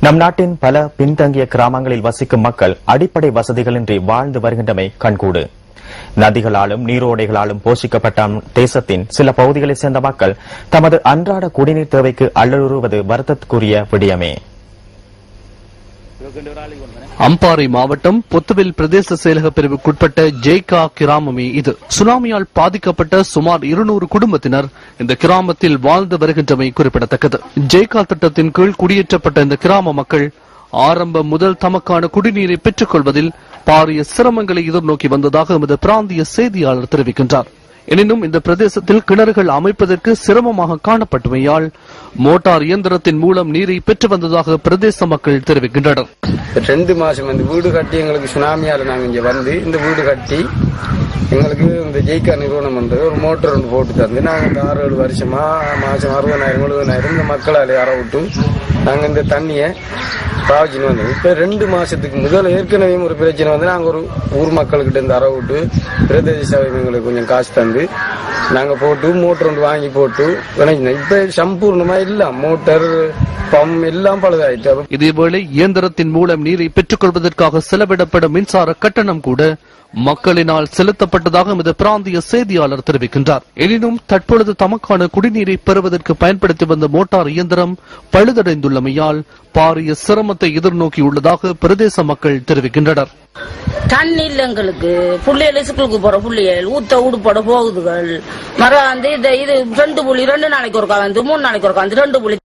நம் நாட்டின் பல பின்தங்கிய கிராமங்களில் வசிக்கும் மக்கள் அடிப்படை வசதிகளின்றி வாழ்ந்து வருகின்றமை கண்கூடு. நதிகளாலும் நீரோடைகளாலும் போஷிக்கப்பட்ட தேசத்தின் சில பகுதிகளைச் சேர்ந்த மக்கள் தமது அன்றாட குடிநீர் தேவைக்கு அல்லலுறுவது வருத்தத்துக்குரிய விடயமே. அம்பாறை மாவட்டம் பொத்துவில் பிரதேச செயலக பிரிவுக்குட்பட்ட ஜெய்கா கிராமமே இது. சுனாமியால் பாதிக்கப்பட்ட சுமார் இருநூறு குடும்பத்தினர் இந்த கிராமத்தில் வாழ்ந்து வருகின்றமை குறிப்பிடத்தக்கது. ஜெய்கா திட்டத்தின் கீழ் குடியேற்றப்பட்ட இந்த கிராம மக்கள் ஆரம்பம் முதல் தமக்கான குடிநீரை பெற்றுக் கொள்வதில் பாரிய சிரமங்களை எதிர்நோக்கி வந்ததாக எமது பிராந்திய செய்தியாளர் தெரிவிக்கின்றார். எனினும் இந்த பிரதேசத்தில் கிணறுகள் அமைப்பதற்கு சிரமமாக காணப்பட்டமையால் மோட்டார் இயந்திரத்தின் மூலம் நீரை பெற்று வந்ததாக பிரதேச மக்கள் தெரிவிக்கின்றனர். ரெண்டு மாசம் இந்த வீடு கட்டி எங்களுக்கு சுனாமியால நாங்க இங்க வந்து இந்த வீடு கட்டி எங்களுக்கு இந்த ஜெய்கா நிறுவனம் வந்து ஒரு மோட்டர் ஒன்று போட்டு தந்து நாங்கள் இந்த ஆறு ஏழு வருஷமா மாசம் அறுபதாயிரம் எழுபதாயிரம் இந்த மக்களால் யாரை விட்டு நாங்கள் இந்த தண்ணியை பாவச்சின்னு வந்தோம். இப்போ ரெண்டு மாசத்துக்கு முதல் ஏற்கனவே ஒரு பிரச்சனை வந்து நாங்கள் ஒரு ஊர் மக்கள்கிட்ட இருந்து அற விட்டு பிரதேச சபை எங்களுக்கு கொஞ்சம் காசு தந்து நாங்கள் போட்டு மோட்டர் ஒன்று வாங்கி போட்டு விளைஞ்சோம் இப்போ சம்பூர்ணமாக இல்லை மோட்டர் பம் எல்லாம் பழுதாயிட்டு இதேவேளை இயந்திரத்தின் மூலம் நீரை பெற்றுக் கொள்வதற்காக செலவிடப்படும் மின்சார கட்டணம் கூட மக்களினால் செலுத்தப்பட்டதாக எமது பிராந்திய செய்தியாளர் தெரிவிக்கின்றார். எனினும் தற்பொழுது தமக்கான குடிநீரை பெறுவதற்கு பயன்படுத்தி வந்த மோட்டார் இயந்திரம் பழுதடைந்துள்ளமையால் பாரிய சிரமத்தை எதிர்நோக்கியுள்ளதாக பிரதேச மக்கள் தெரிவிக்கின்றனர். தண்ணி இல்ல எங்களுக்கு புள்ளைகள் ஸ்கூலுக்கு போற புள்ளைகள் ஊத்த உடுப்பட போகுதுகள். மரம் வந்து இது இது ரெண்டு புள்ளி ரெண்டு நாளைக்கு ஒருக்கா வந்து மூணு நாளைக்கு ஒருக்கா வந்து ரெண்டு புள்ளி